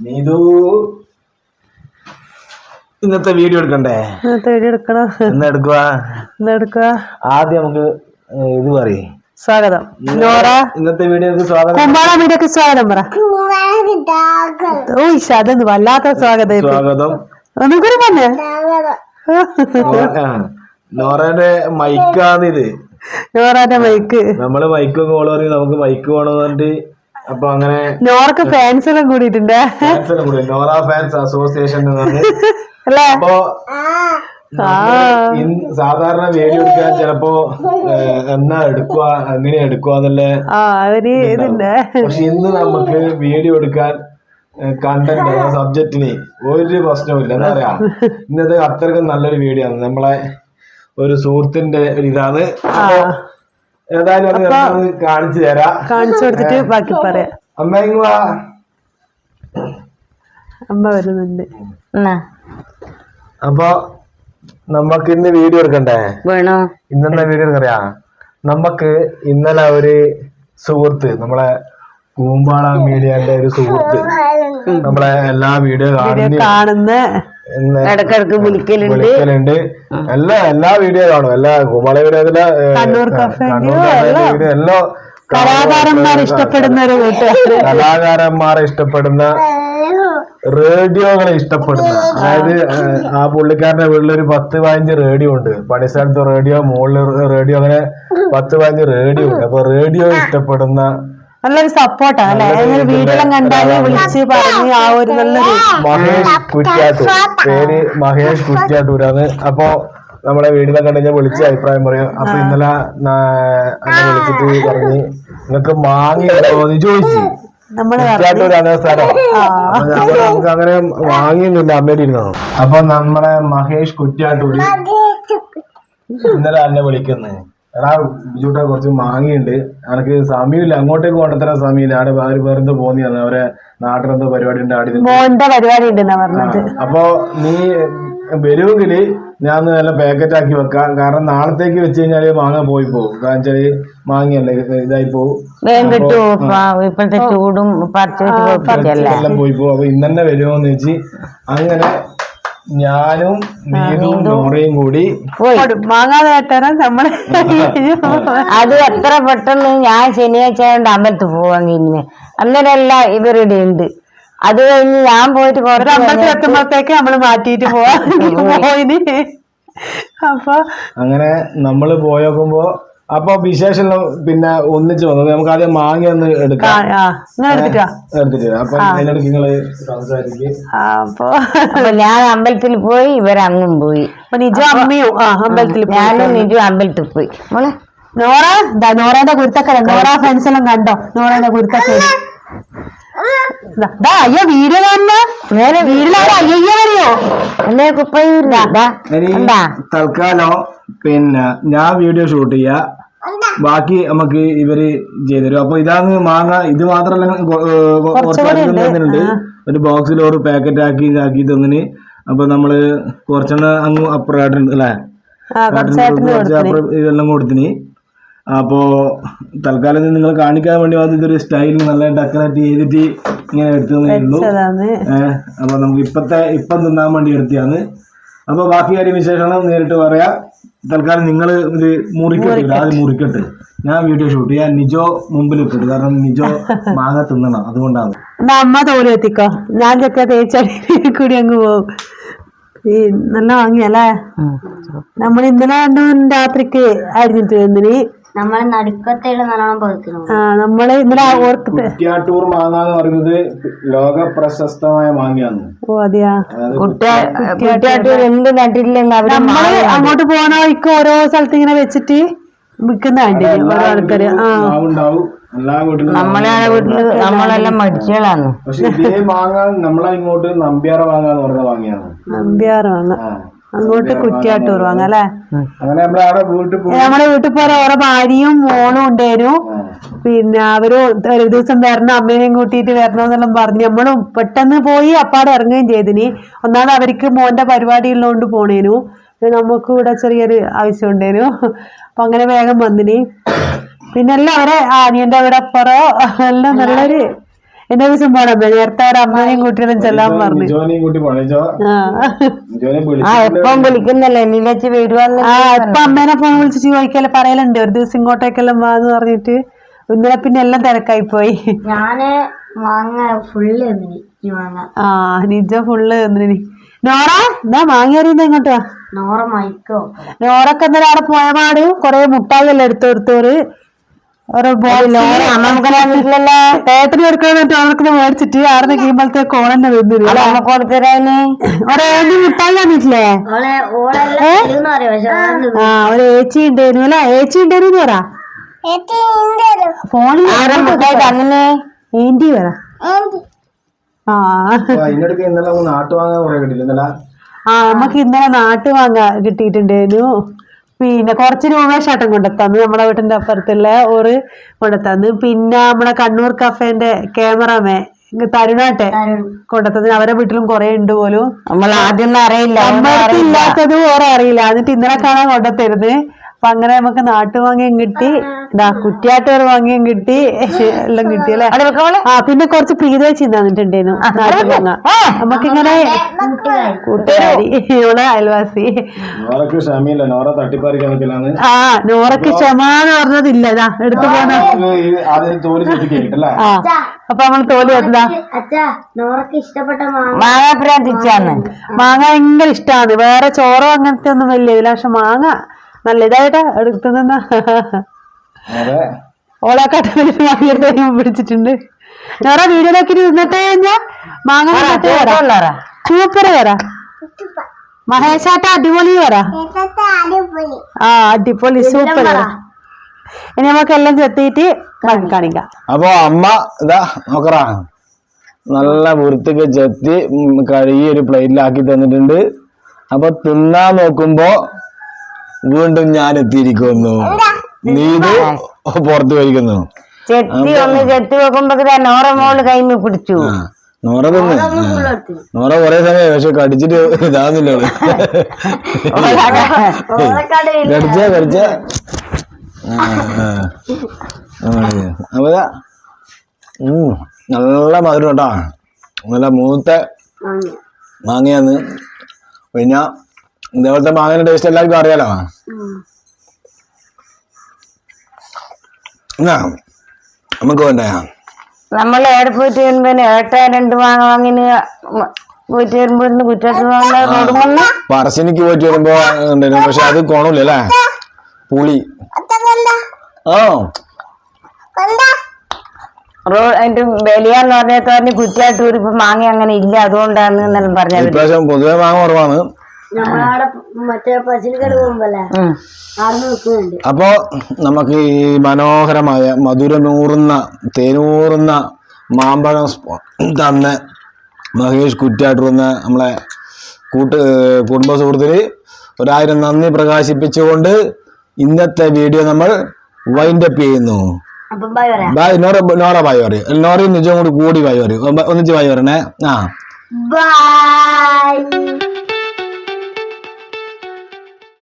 നീതു. ഇന്നത്തെ വീഡിയോ എടുക്കണ്ടേ? ഇന്നത്തെ തേടി എടുക്കണം? എന്ന് എടുക്കുക. എന്തെടുക്കുക ആദ്യം നമുക്ക് ഇത് പറയും. സ്വാഗതം. നോറ. ഇന്നത്തെ വീഡിയോക്ക് സ്വാഗതം. കുമ്പാള വീഡിയോക്ക് സ്വാഗതം പറ. ഓ ഇഷ അതൊന്ന് വല്ലാത്ത സ്വാഗതം. സ്വാഗതം. നമുക്കൊരു പറഞ്ഞേ. നോറ- ആ, നോറയുടെ മൈക്കാണിത് നോറാന്റെ മൈക്ക് നമ്മൾ മൈക്ക് കോൾ പറയും നമുക്ക് മൈക്ക് വേണമെന്ന് പറഞ്ഞിട്ട് അപ്പൊ അങ്ങനെ നോർക്ക് ഫാൻസ് എല്ലാം കൂടിയിട്ടുണ്ട്. ഫാൻസ് എല്ലാം കൂടി. നോറ ഫാൻസ് അസോസിയേഷൻ അപ്പോ സാധാരണ വീഡിയോ എടുക്കാൻ ചിലപ്പോ എന്നാ എടുക്കുക എങ്ങനെയാ എടുക്കുക ഇതിണ്ട്. പക്ഷെ ഇന്ന് നമുക്ക് വീഡിയോ എടുക്കാൻ കണ്ടന്റ് സബ്ജക്റ്റിന് ഒരു പ്രശ്നവുമില്ല എന്താ പറയാ? ഇന്നത്തെ അത്രക്കും നല്ലൊരു വീഡിയോ ആണ്. നമ്മളെ ഒരു സുഹൃത്തിന്റെ ഒരു ഇതാണ് ഏതായാലും അത് കാണിച്ചു തരാം. കാണിച്ചു കൊടുത്തിട്ട് ബാക്കി പറയാം. അമ്മ ഇങ്ങ് വാ. അമ്മ വരുന്നുണ്ട്. അപ്പൊ നമ്മക്ക് ഇന്ന് വീഡിയോ എടുക്കണ്ടേ? വേണോ? ഇന്നെന്താ വീഡിയോ എടുക്കറിയാ? നമ്മക്ക് ഇന്നലെ ഒരു സുഹൃത്ത് നമ്മളെ കൂമ്പാള മീഡിയന്റെ ഒരു സുഹൃത്ത് നമ്മളെ എല്ലാ വീഡിയോ കാണുന്ന ഇടക്കിടക്ക് വിളിക്കലുണ്ട്. എല്ലാ എല്ലാ വീഡിയോ കാണും. എല്ലാ വീഡിയോത്തിലെ കഫേ വീഡിയോ എല്ലാം കലാകാരന്മാർ ഇഷ്ടപ്പെടുന്ന ഒരു കൂട്ടുകാര് കലാകാരന്മാരെ ഇഷ്ടപ്പെടുന്ന റേഡിയോകളെ ഇഷ്ടപ്പെടുന്ന. അതായത് ആ പുള്ളിക്കാരന്റെ വീട്ടിൽ ഒരു പത്ത് പതിനഞ്ച് റേഡിയോ ഉണ്ട്. പണിസ്ഥലത്ത് റേഡിയോ മുകളിൽ റേഡിയോ അങ്ങനെ പത്ത് പതിനഞ്ച് റേഡിയോ ഉണ്ട്. അപ്പൊ റേഡിയോ ഇഷ്ടപ്പെടുന്ന നല്ലൊരു സപ്പോർട്ടാ അല്ലെ? വീട്ടിലും കണ്ടാൽ വിളിച്ച് പറഞ്ഞ് ആ ഒരു നല്ലൊരു മഹേഷ് കുറ്റ്യാട്ടൂർ. പേര് മഹേഷ് കുറ്റ്യാട്ടൂരാണ്. അപ്പൊ നമ്മളെ വീടിനെ കണ്ടുകഴിഞ്ഞാൽ വിളിച്ച് അഭിപ്രായം പറയും. അപ്പൊ ഇന്നലെ അങ്ങനെ വിളിച്ചിട്ട് പറഞ്ഞ് നിങ്ങക്ക് മാങ്ങി ചോദിച്ചു. കുറ്റ്യാട്ടൂരാണ് സ്ഥലം. നമുക്ക് അങ്ങനെ വാങ്ങിയൊന്നുമില്ല അമ്മയുടെ ഇരുന്നോ അപ്പൊ നമ്മളെ മഹേഷ് കുറ്റ്യാട്ടൂര് ഇന്നലെ അന്നെ വിളിക്കുന്നത് എടാ ബിജുട്ടാ കുറച്ച് മാങ്ങിയുണ്ട്. അനക്ക് സമയമില്ല. അങ്ങോട്ടേക്ക് കൊണ്ടുത്തരാൻ സമയമില്ല. അവിടെ അവർ വെറുതെ പോന്നിയാണ് അവരെ നാട്ടിലെന്തോ പരിപാടി ഉണ്ട് ആടി മോന്റെ പരിപാടി ഉണ്ടെന്നാ പറഞ്ഞത്. അപ്പൊ നീ വരുമെങ്കിൽ ഞാൻ നല്ല പാക്കറ്റ് ആക്കി വെക്കാം. കാരണം നാളത്തേക്ക് വെച്ച് കഴിഞ്ഞാൽ മാങ്ങ പോയി പോകും കാരണം വെച്ചാൽ മാങ്ങയല്ലേ ഇതായി പോകും ഇപ്പോഴത്തെ ചൂടും എല്ലാം പോയി പോകും അപ്പൊ ഇന്നെ വരുമോന്ന് വെച്ച് അങ്ങനെ ഞാനും നീതും നോറയും കൂടി മാങ്ങാതെ കേട്ടാ നമ്മൾ അത് എത്ര പെട്ടെന്ന് ഞാൻ ശനിയാഴ്ച കൊണ്ട് അമ്പലത്തിൽ പോവാൻ കഴിഞ്ഞു അന്നേരം എല്ലാം ഇവരുടെ ഉണ്ട്. അത് കഴിഞ്ഞ് ഞാൻ പോയിട്ട് കുറച്ച് അമ്പലത്തിൽ എത്തുമ്പോഴത്തേക്ക് നമ്മൾ മാറ്റിയിട്ട് പോവാ. പോയിന്. അപ്പൊ അങ്ങനെ നമ്മൾ പോയോക്കുമ്പോ അപ്പൊ വിശേഷം പിന്നെ ഒന്നിച്ച് വന്നത് നമുക്ക് ആദ്യം മാങ്ങ ഒന്ന് എടുക്കാം. അപ്പൊ ഞാൻ അമ്പലത്തിൽ പോയി ഇവരങ്ങും പോയി. നിജു നിജ അമ്മയും ആ അമ്പലത്തിൽ പോയി. ഞാനും നിജു അമ്പലത്തിൽ പോയി. മോളെ? നോറ നോറാന്റെ നോറയുടെ കുരുത്തക്കട. നോറ ഫ്രണ്ട്സ് എല്ലാം കണ്ടോ നോറയുടെ ദാ, ദാ, അയ്യോ വീഡിയോ വീട്ടിലാടെ അയ്യോ. വരെയോ ഇനി എന്താ? തൽക്കാലം പിന്നെ ഞാൻ വീഡിയോ ഷൂട്ട് ചെയ്യാ. ബാക്കി നമുക്ക് ഇവർ ചെയ്തുതരും. അപ്പൊ ഇതാണ് മാങ്ങ. ഇത് മാത്രമല്ല ഒരു ബോക്സിൽ ഒരു പാക്കറ്റ് ആക്കി ഇതാക്കി തന്നിന്. അപ്പൊ നമ്മൾ കുറച്ചെണ്ണം അങ്ങ് അപ്പുറമായിട്ടുണ്ട് അല്ലേ? ഇതെല്ലാം കൊടുത്തിന്. അപ്പോ തൽക്കാലം നിങ്ങൾ കാണിക്കാൻ വേണ്ടി വന്നത് ഇതൊരു സ്റ്റൈലിൽ നല്ല ഡെക്കറേറ്റ് ചെയ്തിട്ട് ഇങ്ങനെ എടുത്തതേ ഉള്ളൂ. അപ്പൊ നമുക്ക് ഇപ്പത്തെ ഇപ്പം തിന്നാൻ വേണ്ടി എടുത്തിയാണ് അപ്പൊ ബാക്കി കാര്യം വിശേഷങ്ങൾ നേരിട്ട് പറയാം. തൽക്കാലം നിങ്ങൾ ഇത് മുറിക്കട്ടെ ആദ്യം മുറിക്കട്ടെ. ഞാൻ വീഡിയോ ഷൂട്ട് ചെയ്യാൻ നിജോ മുമ്പിൽ ഇട്ടിട്ട് കാരണം നിജോ മാങ്ങ തിന്നണം. അതുകൊണ്ടാണ്. എന്നാ അമ്മ തോൽ എത്തിക്കോ ഞാൻ ചക്ക തേച്ചടി കൂടി അങ്ങ് പോകും. ഈ നല്ല വാങ്ങിയല്ലേ? നമ്മൾ ഇന്നലെ രണ്ടു രാത്രിക്ക് അരിഞ്ഞിട്ട് വന്നിന് നമ്മളെ നടുക്കത്തേൽ നല്ലോണം പകുക്കണം ആ നമ്മൾ ഇന്നലെ ഓർക്കത്തെ കുറ്റ്യാട്ടൂർ മാങ്ങ എന്ന് പറയുന്നത് ലോക പ്രശസ്തമായ മാങ്ങയാണ്. ഓ അതെയാ. അതായത് കുട്ടിയായിട്ട് എന്ത് നട്ടില്ലെങ്കിൽ അവർ നമ്മൾ അങ്ങോട്ട് പോണ വഴിക്ക് ഓരോ സ്ഥലത്ത് ഇങ്ങനെ വെച്ചിട്ട് വിൽക്കുന്ന കണ്ടില്ലേ? ഓരോ ആൾക്കാര്. ആ. മാവുണ്ടാവും. എല്ലാ വീട്ടിലും നമ്മളെ വീട്ടിൽ നമ്മളെല്ലാം മടിച്ചുകളാണ് പക്ഷെ ഇതേ മാങ്ങ നമ്മളെ ഇങ്ങോട്ട് നമ്പ്യാറ മാങ്ങ എന്ന് പറയുന്ന മാങ്ങയാണ്. നമ്പ്യാറ് വാങ്ങ ആ. അങ്ങോട്ട് കുറ്റിയാട്ടൂർ വാങ്ങ അല്ലേ? അങ്ങനെ നമ്മളെ വീട്ടിൽ പോരാ ഓരോ ഭാര്യയും മോളും ഉണ്ടായിരുന്നു പിന്നെ അവർ ഒരു ദിവസം വരണം അമ്മേനെയും കൂട്ടിയിട്ട് വരണം എന്നെല്ലാം പറഞ്ഞു നമ്മളും പെട്ടെന്ന് പോയി അപ്പാടെ ഇറങ്ങുകയും ചെയ്തിനി. ഒന്നാമത് അവർക്ക് മോന്റെ പരിപാടി ഉള്ളതുകൊണ്ട് പോണേനു. പിന്നെ നമുക്ക് ഇവിടെ ചെറിയൊരു ആവശ്യം ഉണ്ടായിരുന്നു അപ്പൊ അങ്ങനെ വേഗം വന്നിനി. പിന്നെ എല്ലാം അവരെ ആനിയന്റെ അവിടെ അപ്പുറം എല്ലാം നല്ലൊരു എന്നെ ദിവസം പോണം. നേരത്തെ അമ്മേനെയും കുട്ടികളും ചെല്ലാൻ പറഞ്ഞു. ആ. വിളിച്ചു എപ്പം വിളിക്കുന്നല്ലേ? നീലച്ച് വരുവാന്ന് ആ അമ്മേനെ ഫോൺ വിളിച്ചിട്ട് ചോദിക്കൽ പറയലുണ്ട്. ഒരു ദിവസം ഇങ്ങോട്ടേക്കെല്ലാം വാന്ന് പറഞ്ഞിട്ട്. ഇന്നലെ പിന്നെ എല്ലാം തിരക്കായി പോയി. ഞാൻ മാങ്ങ ഫുള്ള് ആ നിജ ഫുള്ള് തിന്നിനി. നോറ എന്താ മാങ്ങിയറിയുന്ന ഇങ്ങോട്ട് ഇങ്ങോട്ടാ നോറ മൈക്കോ. നോറൊക്കെ ഇന്നലെ അവിടെ പോയ പാട് കൊറേ മുട്ടായി എല്ലാം എടുത്തു കൊടുത്തോറ് ഓരോ ഏട്ടന് അവർക്ക് മേടിച്ചിട്ട് കഴിയുമ്പോഴത്തെ മുട്ടായി തന്നിട്ടില്ലേ ആ ഒരു ഏച്ചി ഉണ്ടായിരുന്നു അല്ല? ഏച്ചി ഉണ്ടായിരുന്നു പറ. ഫോണിൽ ആരെ മുട്ടായി ഏന്റി പറ. ആ. ആ നമുക്ക് ഇന്നലെ നാട്ടു വാങ്ങ കിട്ടിയിട്ടുണ്ടായിരുന്നു. പിന്നെ കുറച്ച് രൂപ ചേട്ടൻ കൊണ്ടെത്തന്ന് നമ്മളെ വീട്ടിന്റെ അപ്പുറത്തുള്ള ഓറ് കൊണ്ടെത്തന്ന്. പിന്നെ നമ്മളെ കണ്ണൂർ കഫേന്റെ ക്യാമറമേ തരുണാട്ടെ കൊണ്ടെത്തത് അവരെ വീട്ടിലും കുറെ ഉണ്ട് പോലും. നമ്മൾ ആദ്യം അറിയില്ല. ഇല്ലാത്തത് ഓരോ അറിയില്ല. എന്നിട്ട് ഇന്നലെ കാണാൻ കൊണ്ടെത്തരുത്. അപ്പൊ അങ്ങനെ നമുക്ക് നാട്ടുവാങ്ങിയും കിട്ടി. ഇതാ കുറ്റിയാട്ടോർ വാങ്ങിയും കിട്ടി. എല്ലാം കിട്ടി. അല്ലെ ആ പിന്നെ കുറച്ച് പ്രീതേച്ചി തന്നിട്ടുണ്ടായിരുന്നു. നാട്ടുവാങ്ങ നമുക്കിങ്ങനെ കൂട്ടുകാരി ഇവിടെ അയൽവാസി. ആ നോറക്ക് ക്ഷമ എന്ന് പറഞ്ഞതില്ല. ഇതാ എടുത്തു പോന്ന ആദ്യം തോൽ ചെത്തി കേട്ടല്ലേ ആ അപ്പൊ നമ്മൾ തോൽ വരുന്നതാ അച്ഛാ നോറക്ക് ഇഷ്ടപ്പെട്ട മാങ്ങ. മാങ്ങ പ്രാന്തിച്ചാന്ന് മാങ്ങ. ഭയങ്കര ഇഷ്ടമാണ് വേറെ ചോറോ അങ്ങനത്തെ ഒന്നും വലിയ ഇതില്ല പക്ഷെ മാങ്ങ നല്ല ഇതായിട്ടാ എടുത്തു നിന്ന. അതെ. ഓളാക്കാട്ട് വലിയ പിടിച്ചിട്ടുണ്ട്. ഞാൻ വീഡിയോ നോക്കി നിന്നിട്ട് കഴിഞ്ഞാ മാങ്ങ സൂപ്പർ വരാ. മഹേഷാട്ട അടിപൊളി വരാ. ആ അടിപൊളി സൂപ്പർ വരാ. ഇനി നമുക്ക് എല്ലാം ചെത്തിയിട്ട് കാണിക്കാം. അപ്പൊ അമ്മ ഇതാ നോക്കറാ. നല്ല വൃത്തിക്ക് ചെത്തി കഴുകി ഒരു പ്ലേറ്റിലാക്കി തന്നിട്ടുണ്ട്. അപ്പൊ തിന്നാൻ നോക്കുമ്പോ വീണ്ടും ഞാൻ എത്തിയിരിക്കുന്നു നീത് പുറത്ത് പോയിരിക്കുന്നു. ചെത്തി ഒന്ന് ചെത്തി വെക്കുമ്പോ നോറ മോൾ കൈമ പിടിച്ചു. നോറ കൊന്ന്. നോറ കൊറേ സമയം പക്ഷെ കടിച്ചിട്ട് ഇതാകുന്നില്ല കടിച്ച കടിച്ച. അപ്പൊ നല്ല മധുരം കേട്ടാ. നല്ല മൂത്ത മാങ്ങയാന്ന് പിന്നെ ഇതേപോലത്തെ മാങ്ങയുടെ ടേസ്റ്റ് എല്ലാവർക്കും അറിയാലോ? നമുക്ക് വേണ്ടേ നമ്മൾ ഏടെ പോയിട്ട് വരുമ്പോ ഏട്ട രണ്ട് മാങ്ങ വാങ്ങിന് പോയിട്ട് വരുമ്പോ കുറ്റത്ത് പറശ്ശിനിക്ക് പോയിട്ട് വരുമ്പോ പക്ഷെ അത് കോണൂല അല്ലേ പുളി. റോഡ് അതിന്റെ ബലിയാന്ന് പറഞ്ഞ് മാങ്ങ അങ്ങനെ ഇല്ല അതുകൊണ്ടാണ് എന്നെല്ലാം ഇപ്രാവശ്യം പൊതുവെ മാങ്ങ കുറവാണ്. നമ്മളവിടെ മറ്റേ പോകുമ്പല്ലേ നിൽക്കുന്നുണ്ട് അപ്പോ നമുക്ക് ഈ മനോഹരമായ മധുരമൂറുന്ന തേനൂറുന്ന മാമ്പഴം തന്ന് മഹേഷ് കുറ്റാട്ടൂർന്ന നമ്മളെ കൂട്ട് കുടുംബ സുഹൃത്തിന് ഒരായിരം നന്ദി പ്രകാശിപ്പിച്ചുകൊണ്ട് ഇന്നത്തെ വീഡിയോ നമ്മൾ വൈൻഡ് അപ്പ് ചെയ്യുന്നു ബൈ നോറ നോറ ബായ് പറയും. നോറയും നിജവും കൂടി കൂടി ബായ് പറയും. ഒന്നിച്ച് ബായ് പറയണേ. ആ. ബൈ